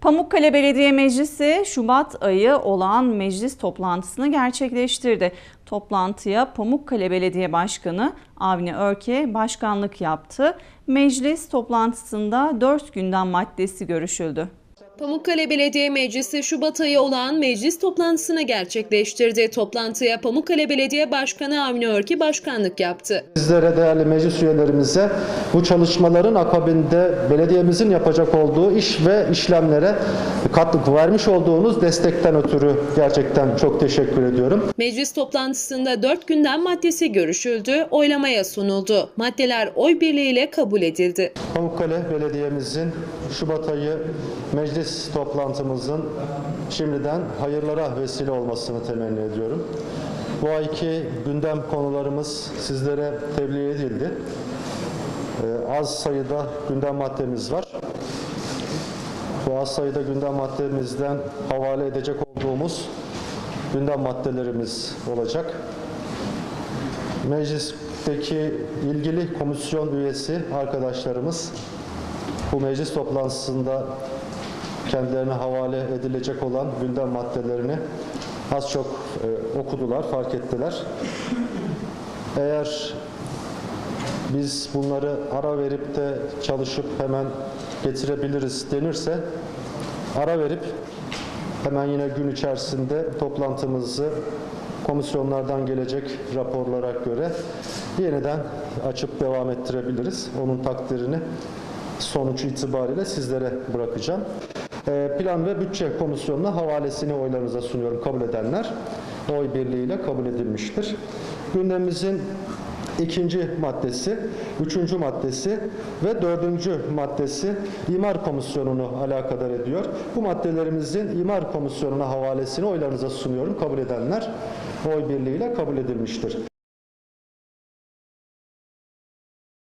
Pamukkale Belediye Meclisi Şubat ayı olan meclis toplantısını gerçekleştirdi. Toplantıya Pamukkale Belediye Başkanı Avni Örke başkanlık yaptı. Meclis toplantısında 4 gündem maddesi görüşüldü. Pamukkale Belediye Meclisi Şubat ayı olan meclis toplantısını gerçekleştirdi. Toplantıya Pamukkale Belediye Başkanı Avni Örki başkanlık yaptı. Sizlere değerli meclis üyelerimize bu çalışmaların akabinde belediyemizin yapacak olduğu iş ve işlemlere katkı vermiş olduğunuz destekten ötürü gerçekten çok teşekkür ediyorum. Meclis toplantısında 4 gündem maddesi görüşüldü, oylamaya sunuldu. Maddeler oy birliğiyle kabul edildi. Pamukkale Belediye'mizin Şubat ayı meclis toplantımızın şimdiden hayırlara vesile olmasını temenni ediyorum. Bu ayki gündem konularımız sizlere tebliğ edildi. Ee, az sayıda gündem maddemiz var. Bu az sayıda gündem maddemizden havale edecek olduğumuz gündem maddelerimiz olacak. Meclisteki ilgili komisyon üyesi arkadaşlarımız bu meclis toplantısında kendilerine havale edilecek olan gündem maddelerini az çok e, okudular, fark ettiler. Eğer biz bunları ara verip de çalışıp hemen getirebiliriz denirse ara verip hemen yine gün içerisinde toplantımızı komisyonlardan gelecek raporlara göre yeniden açıp devam ettirebiliriz. Onun takdirini sonuç itibariyle sizlere bırakacağım. Ee, Plan ve Bütçe Komisyonu'na havalesini oylarınıza sunuyorum. Kabul edenler oy birliğiyle kabul edilmiştir. Gündemimizin ikinci maddesi, üçüncü maddesi ve dördüncü maddesi İmar Komisyonu'nu alakadar ediyor. Bu maddelerimizin İmar Komisyonu'na havalesini oylarınıza sunuyorum. Kabul edenler oy birliğiyle kabul edilmiştir.